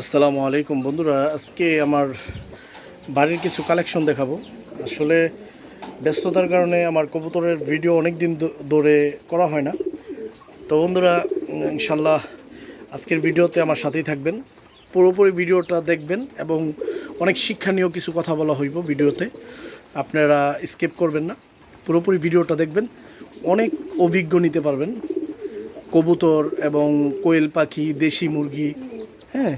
আসসালামু আলাইকুম বন্ধুরা, আজকে আমার বাড়ির কিছু কালেকশন দেখাবো। আসলে ব্যস্ততার কারণে আমার কবুতরের ভিডিও অনেক দিন ধরে করা হয় না। তো বন্ধুরা ইনশাল্লাহ আজকের ভিডিওতে আমার সাথেই থাকবেন। পুরোপুরি ভিডিওটা দেখবেন এবং অনেক শিক্ষণীয় কিছু কথা বলা হইব ভিডিওতে। আপনারা স্কিপ করবেন না। পুরোপুরি ভিডিওটা দেখবেন। অনেক অভিজ্ঞ নিতে পারবেন। কবুতর এবং কোয়েল পাখি, দেশি মুরগি হ্যাঁ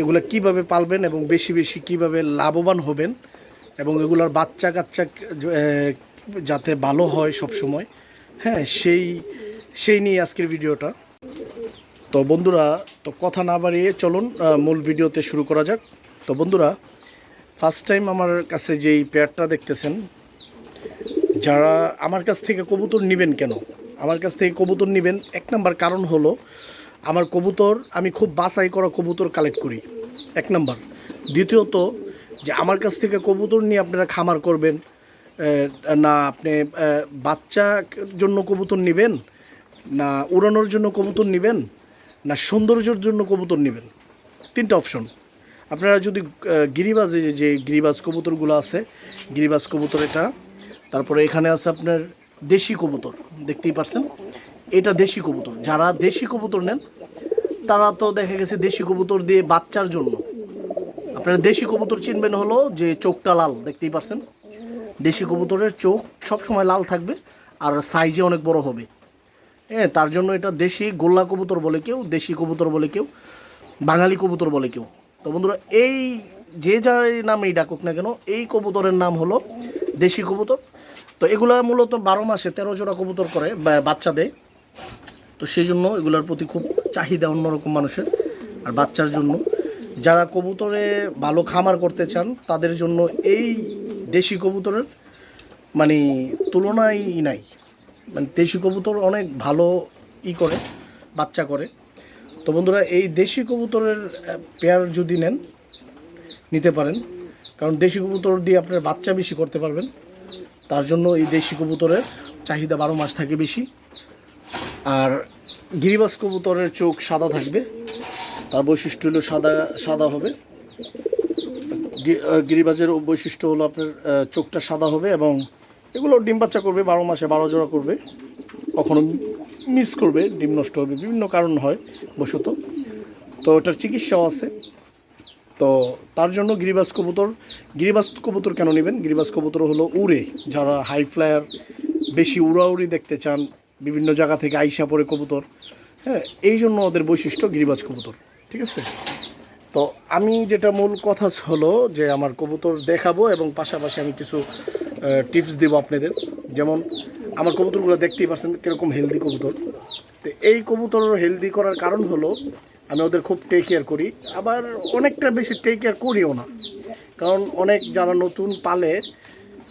এগুলো কীভাবে পালবেন এবং বেশি বেশি কীভাবে লাভবান হবেন এবং এগুলোর বাচ্চা কাচ্চা যাতে ভালো হয় সব সময় হ্যাঁ সেই সেই নিয়ে আজকের ভিডিওটা। তো বন্ধুরা, তো কথা না বাড়িয়ে চলুন মূল ভিডিওতে শুরু করা যাক। তো বন্ধুরা ফার্স্ট টাইম আমার কাছে যেই পেয়ারটা দেখতেছেন, যারা আমার কাছ থেকে কবুতর নেবেন কেন? আমার কাছ থেকে কবুতর নেবেন, এক নাম্বার কারণ হলো আমার কবুতর, আমি খুব বাছাই করা কবুতর কালেক্ট করি। এক নাম্বার। দ্বিতীয়ত, যে আমার কাছ থেকে কবুতর নিয়ে আপনারা খামার করবেন না আপনি বাচ্চার জন্য কবুতর নেবেন, না উড়ানোর জন্য কবুতর নেবেন, না সৌন্দর্যের জন্য কবুতর নেবেন? তিনটা অপশন আপনারা যদি গিরিবাজে যে গিরিবাজ কবুতরগুলো আছে, গিরিবাজ কবুতর এটা, তারপরে এখানে আছে আপনার দেশি কবুতর, দেখতেই পারছেন? এটা দেশি কবুতর। যারা দেশি কবুতর নেন, তারা তো দেখা গেছে দেশি কবুতর দিয়ে বাচ্চার জন্য। আপনারা দেশি কবুতর চিনবেন হলো যে চোখটা লাল, দেখতেই পারছেন? দেশি কবুতরের চোখ সব সময় লাল থাকবে আর সাইজে অনেক বড় হবে। হ্যাঁ তার জন্য এটা দেশি গোল্লা কবুতর বলে কেউ, দেশি কবুতর বলে কেউ, বাঙালি কবুতর বলে কেউ। তো বন্ধুরা, এই যে যার নামেই ডাকুক না কেন, এই কবুতরের নাম হলো দেশি কবুতর। তো এগুলা মূলত বারো মাসে তেরো জোড়া কবুতর করে বাচ্চা দেয়। তো সেই জন্য এগুলোর প্রতি খুব চাহিদা অন্যরকম মানুষের আর বাচ্চার জন্য। যারা কবুতরে ভালো খামার করতে চান, তাদের জন্য এই দেশি কবুতরের মানে তুলনাই নাই। মানে দেশি কবুতর অনেক ভালো ই করে, বাচ্চা করে। তো বন্ধুরা, এই দেশি কবুতরের পেয়ার যদি নেন, নিতে পারেন। কারণ দেশি কবুতর দিয়ে আপনার বাচ্চা বেশি করতে পারবেন। তার জন্য এই দেশি কবুতরের চাহিদা বারো মাস থাকে বেশি। আর গিরিবাস কবুতরের চোখ সাদা থাকবে। তার বৈশিষ্ট্য হলো সাদা সাদা হবে। গিরিবাজের বৈশিষ্ট্য হলো আপনার চোখটা সাদা হবে এবং এগুলো ডিম বাচ্চা করবে, বারো মাসে বারো জোড়া করবে। কখনো মিস করবে, ডিম নষ্ট হবে, বিভিন্ন কারণ হয় বশত। তো ওটার চিকিৎসাও আছে। তো তার জন্য গিরিবাস কবুতর গিরিবাস কবুতর কেন নেবেন? গিরিবাস কবুতর হলো উড়ে। যারা হাই ফ্লায়ার বেশি উড়াউড়ি দেখতে চান বিভিন্ন জায়গা থেকে আইসা পরে কবুতর হ্যাঁ এই জন্য ওদের বৈশিষ্ট্য গিরিবাজ কবুতর, ঠিক আছে? তো আমি যেটা মূল কথা হলো যে আমার কবুতর দেখাবো এবং পাশাপাশি আমি কিছু টিপস দেবো আপনাদের। যেমন, আমার কবুতরগুলো দেখতেই পাচ্ছেন কীরকম হেলদি কবুতর। তো এই কবুতর হেলদি করার কারণ হলো, আমি ওদের খুব টেক কেয়ার করি। আবার অনেকটা বেশি টেক কেয়ার করিও না। কারণ অনেক যারা নতুন পালে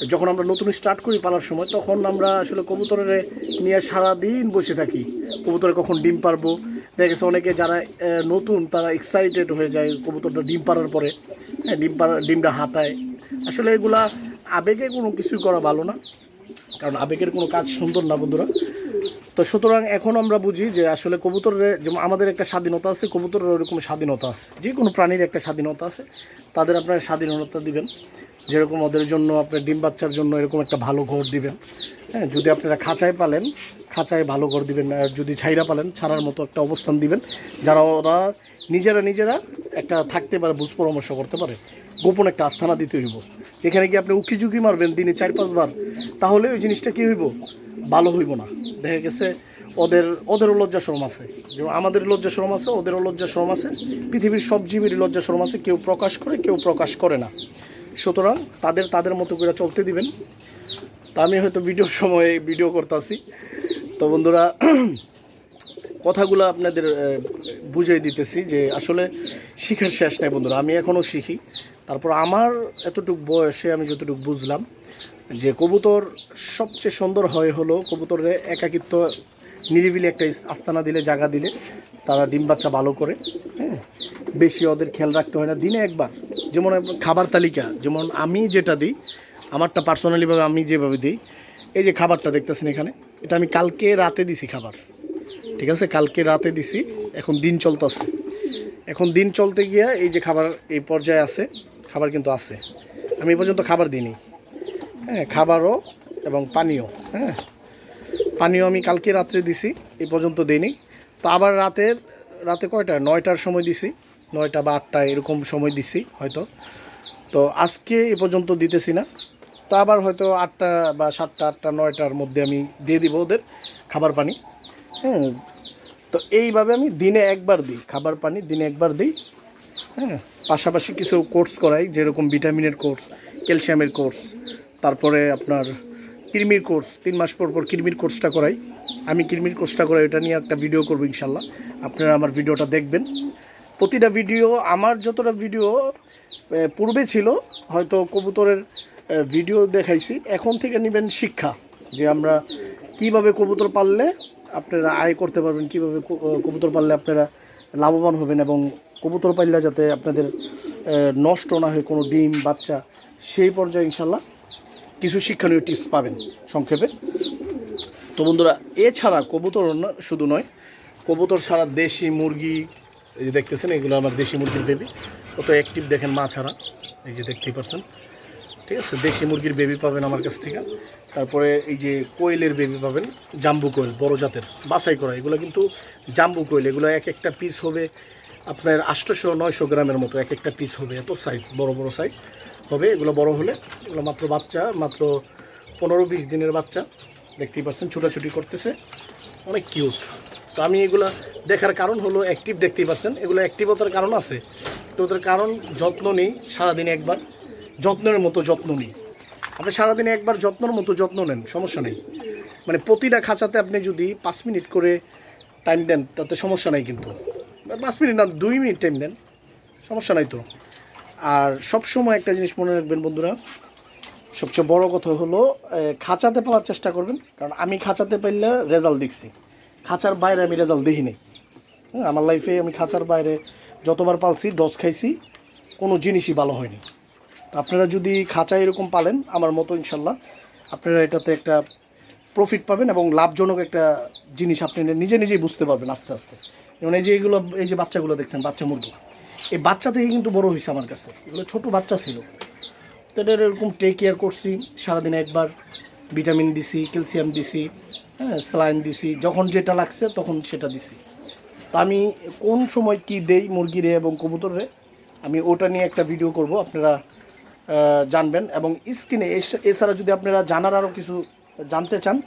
যখন আমরা নতুন স্টার্ট করি পালার সময়, তখন আমরা আসলে কবুতরের নিয়ে সারাদিন বসে থাকি। কবুতরে কখন ডিম পারব? দেখা গেছে অনেকে যারা নতুন, তারা এক্সাইটেড হয়ে যায় কবুতরটা ডিম পারার পরে। হ্যাঁ ডিম পাড়া, ডিমটা হাতায়। আসলে এগুলা আবেগে কোনো কিছুই করা ভালো না। কারণ আবেগের কোনো কাজ সুন্দর না, বন্ধুরা। তো সুতরাং এখন আমরা বুঝি যে আসলে কবুতরের, যেমন আমাদের একটা স্বাধীনতা আছে, কবুতরের ওরকম স্বাধীনতা আছে। যে কোনো প্রাণীর একটা স্বাধীনতা আছে। তাদের আপনারা স্বাধীনতা দিবেন। যেরকম ওদের জন্য, আপনার ডিম বাচ্চার জন্য এরকম একটা ভালো ঘর দিবেন। হ্যাঁ যদি আপনারা খাঁচায় পালেন, খাঁচায় ভালো ঘর দিবেন, আর যদি ছাইরা পালেন, ছাড়ার মতো একটা অবস্থান দিবেন, যারা ওরা নিজেরা নিজেরা একটা থাকতে পারে, বুঝ পরামর্শ করতে পারে, গোপন একটা আস্থানা দিতে হইব। এখানে কি আপনি উকি ঝুঁকি মারবেন দিনে চার পাঁচবার? তাহলে ওই জিনিসটা কী হইব? ভালো হইব না। দেখা গেছে, ওদের, ওদেরও লজ্জা শরম আছে। যেমন আমাদের লজ্জা শরম আছে, ওদেরও লজ্জা শরম আছে। পৃথিবীর সব জীবেরই লজ্জা শরম আছে, কেউ প্রকাশ করে, কেউ প্রকাশ করে না। সুতরাং তাদের তাদের মতো করে চলতে দিবেন। তা আমি হয়তো ভিডিওর সময় ভিডিও করতেছি। তো বন্ধুরা, কথাগুলো আপনাদের বুঝিয়ে দিতেছি যে আসলে শিখার শেষ নাই বন্ধুরা, আমি এখনও শিখি। তারপর আমার এতটুকু বয়সে আমি যতটুকু বুঝলাম যে কবুতর সবচেয়ে সুন্দর হয় হলো কবুতরে একাকিত্ব, নিরিবিলি একটা আস্তানা দিলে জায়গা দিলে তারা ডিম বাচ্চা ভালো করে হ্যাঁ বেশি ওদের খেয়াল রাখতে হয় না। দিনে একবার যেমন খাবার তালিকা, যেমন আমি যেটা দিই, আমারটা পার্সোনালিভাবে আমি যেভাবে দিই, এই যে খাবারটা দেখতেছেন এখানে, এটা আমি কালকে রাতে দিছি খাবার। ঠিক আছে? কালকে রাতে দিছি, এখন দিন চলতেছে। এখন দিন চলতে গিয়ে এই যে খাবার এই পর্যায়ে আছে, খাবার কিন্তু আছে। আমি এ পর্যন্ত খাবার দিইনি। হ্যাঁ খাবারও এবং পানীয় হ্যাঁ। পানীয় আমি কালকে রাত্রে দিছি, এই পর্যন্ত দিইনি। তো আবার রাতের, রাতে কয়টা? নয়টার সময় দিছি। নয়টা বা আটটা এরকম সময় দিছি হয়তো। তো আজকে এ পর্যন্ত দিতেছি না। তো আবার হয়তো আটটা বা সাতটা, আটটা, নয়টার মধ্যে আমি দিয়ে দিব ওদের খাবার পানি। হ্যাঁ তো এইভাবে আমি দিনে একবার দিই খাবার পানি, দিনে একবার দিই। হ্যাঁ পাশাপাশি কিছু কোর্স করাই, যেরকম ভিটামিনের কোর্স, ক্যালসিয়ামের কোর্স, তারপরে আপনার কৃমির কোর্স, তিন মাস পর পর কৃমির কোর্সটা করাই। আমি কৃমির কোর্সটা করাই এটা নিয়ে একটা ভিডিও করব ইনশাল্লাহ। আপনারা আমার ভিডিওটা দেখবেন। প্রতিটা ভিডিও, আমার যতটা ভিডিও পূর্বে ছিল, হয়তো কবুতরের ভিডিও দেখাইছি, এখন থেকে নেবেন শিক্ষা যে আমরা কীভাবে কবুতর পাললে আপনারা আয় করতে পারবেন, কীভাবে কবুতর পাললে আপনারা লাভবান হবেন এবং কবুতর পাললে যাতে আপনাদের নষ্ট না হয় কোনো ডিম, বাচ্চা, সেই পর্যায়ে ইনশাল্লাহ কিছু শিক্ষণীয় টিপস পাবেন সংক্ষেপে। তো বন্ধুরা, এছাড়া কবুতর শুধু নয়, কবুতর ছাড়া দেশি মুরগি এই যে দেখতেছেন, এগুলো আমার দেশি মুরগির বেবি কত অ্যাক্টিভ দেখেন মা ছাড়া। এই যে দেখতেই পারছেন। ঠিক আছে, দেশি মুরগির বেবি পাবেন আমার কাছ থেকে। তারপরে এই যে কোয়েলের বেবি পাবেন, জাম্বু কোয়েল, বড় জাতের, বাছাই করা। এগুলো কিন্তু জাম্বু কোয়েল। এগুলো এক একটা পিস হবে আপনার আটশোশো নয়শো গ্রামের মতো, এক একটা পিস হবে। এত সাইজ বড় বড় সাইজ হবে। এগুলো বড় হলে, এগুলো মাত্র বাচ্চা, মাত্র পনেরো বিশ দিনের বাচ্চা। দেখতেই পাচ্ছেন ছুটাছুটি করতেছে। অনেক কিউট তো আমি এগুলো দেখার কারণ হলো অ্যাক্টিভ দেখতেই পাচ্ছেন এগুলো অ্যাক্টিভতার কারণ আছে। তো ওদের কারণ যত্ন নেই সারাদিনে একবার। যত্নের মতো যত্ন নিই। আপনি সারাদিনে একবার যত্নের মতো যত্ন নেন, সমস্যা নেই। মানে প্রতিটা খাঁচাতে আপনি যদি পাঁচ মিনিট করে টাইম দেন, তাতে সমস্যা নাই কিন্তু। পাঁচ মিনিট না, দুই মিনিট টাইম দেন, সমস্যা নাই তো। আর সব সময় একটা জিনিস মনে রাখবেন বন্ধুরা, সবচেয়ে বড় কথা হলো খাঁচাতে পাওয়ার চেষ্টা করবেন। কারণ আমি খাঁচাতে পাইলে রেজাল্ট দেখছি। খাঁচার বাইরে আমি রেজাল্ট দেখিনি। হ্যাঁ আমার লাইফে আমি খাঁচার বাইরে যতবার পালছি ডস খাইছি, কোনো জিনিসই ভালো হয়নি। আপনারা যদি খাঁচা এরকম পালেন, আমার মতো ইনশাল্লাহ, আপনারা এটাতে একটা প্রফিট পাবেন এবং লাভজনক একটা জিনিস আপনি নিজে নিজেই বুঝতে পারবেন আস্তে আস্তে। যেমন এই যে এইগুলো এই যে বাচ্চাগুলো দেখছেন, বাচ্চা মুরগি, এই বাচ্চা থেকে কিন্তু বড় হয়েছে আমার কাছে। এগুলো ছোটো বাচ্চা ছিল। তো এটার এরকম টেক কেয়ার করছি, সারাদিনে একবার ভিটামিন দিছি ক্যালসিয়াম দিছি হ্যাঁ স্যালাইন দিছি যখন যেটা লাগছে তখন সেটা দিছি। তো আমি কোন সময় কি দেই মুরগিরে এবং কবুতরে আমি ওটা নিয়ে একটা ভিডিও করব, আপনারা জানবেন। এবং স্ক্রিনে এছাড়া যদি আপনারা জানার আরও কিছু জানতে চান,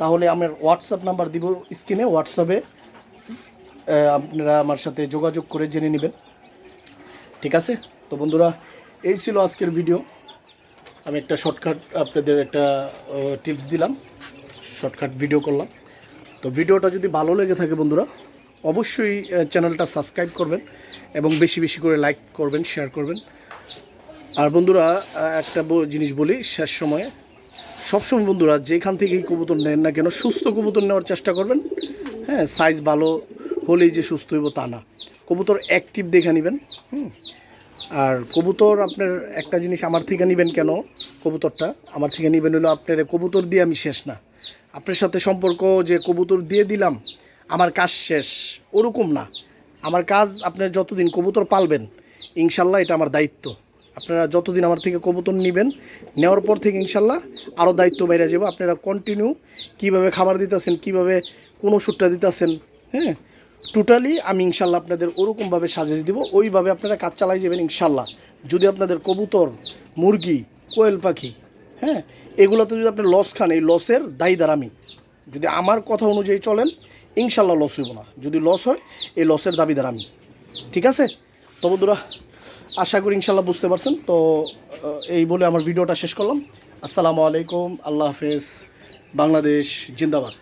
তাহলে আমার হোয়াটসঅ্যাপ নাম্বার দিব স্ক্রিনে হোয়াটসঅ্যাপে আপনারা আমার সাথে যোগাযোগ করে জেনে নেবেন। ঠিক আছে? তো বন্ধুরা, এই ছিল আজকের ভিডিও আমি একটা শর্টকাট আপনাদের একটা টিপস দিলাম। শর্টকাট ভিডিও করলাম। তো ভিডিওটা যদি ভালো লেগে থাকে বন্ধুরা, অবশ্যই চ্যানেলটা সাবস্ক্রাইব করবেন এবং বেশি বেশি করে লাইক করবেন শেয়ার করবেন। আর বন্ধুরা একটা জিনিস বলি, শেষ সময়ে সবসময় বন্ধুরা, যেখান থেকেই কবুতর নেন না কেন, সুস্থ কবুতর নেওয়ার চেষ্টা করবেন। হ্যাঁ সাইজ ভালো হলেই যে সুস্থ হইব তা না। কবুতর অ্যাক্টিভ দেখে নেবেন, হুম। আর কবুতর আপনার একটা জিনিস আমার থেকে নেবেন কেন কবুতরটা? আমার থেকে নেবেন হলো আপনার কবুতর দিয়ে আমি শেষ না। আপনার সাথে সম্পর্ক যে কবুতর দিয়ে দিলাম, আমার কাজ শেষ। ওরকম না। আমার কাজ আপনার যতদিন কবুতর পালবেন, ইনশাল্লাহ এটা আমার দায়িত্ব। আপনারা যতদিন আমার থেকে কবুতর নেবেন, নেওয়ার পর থেকে ইনশাল্লাহ আরও দায়িত্ব বাইরে যাব। আপনারা কন্টিনিউ কীভাবে খাবার দিতেছেন, কীভাবে কোন ওষুধটা দিতেছেন হ্যাঁ? টোটালি আমি ইনশাল্লাহ আপনাদের ওরকমভাবে সাজেস দিব। ওইভাবে আপনারা কাজ চালাই যাবেন ইনশাল্লাহ। যদি আপনাদের কবুতর, মুরগি, কোয়েল পাখি হ্যাঁ এগুলোতে যদি আপনি লস খান, এই লসের দায়ীদার আমি। যদি আমার কথা অনুযায়ী চলেন, ইনশাল্লাহ লস হইব না। যদি লস হয়, এই লসের দাবিদার আমি। ঠিক আছে? তো বন্ধুরা, আশা করি ইনশাল্লাহ বুঝতে পারছেন। তো এই বলে আমার ভিডিওটা শেষ করলাম। আসসালামু আলাইকুম, আল্লাহ হাফেজ, বাংলাদেশ, জিন্দাবাদ।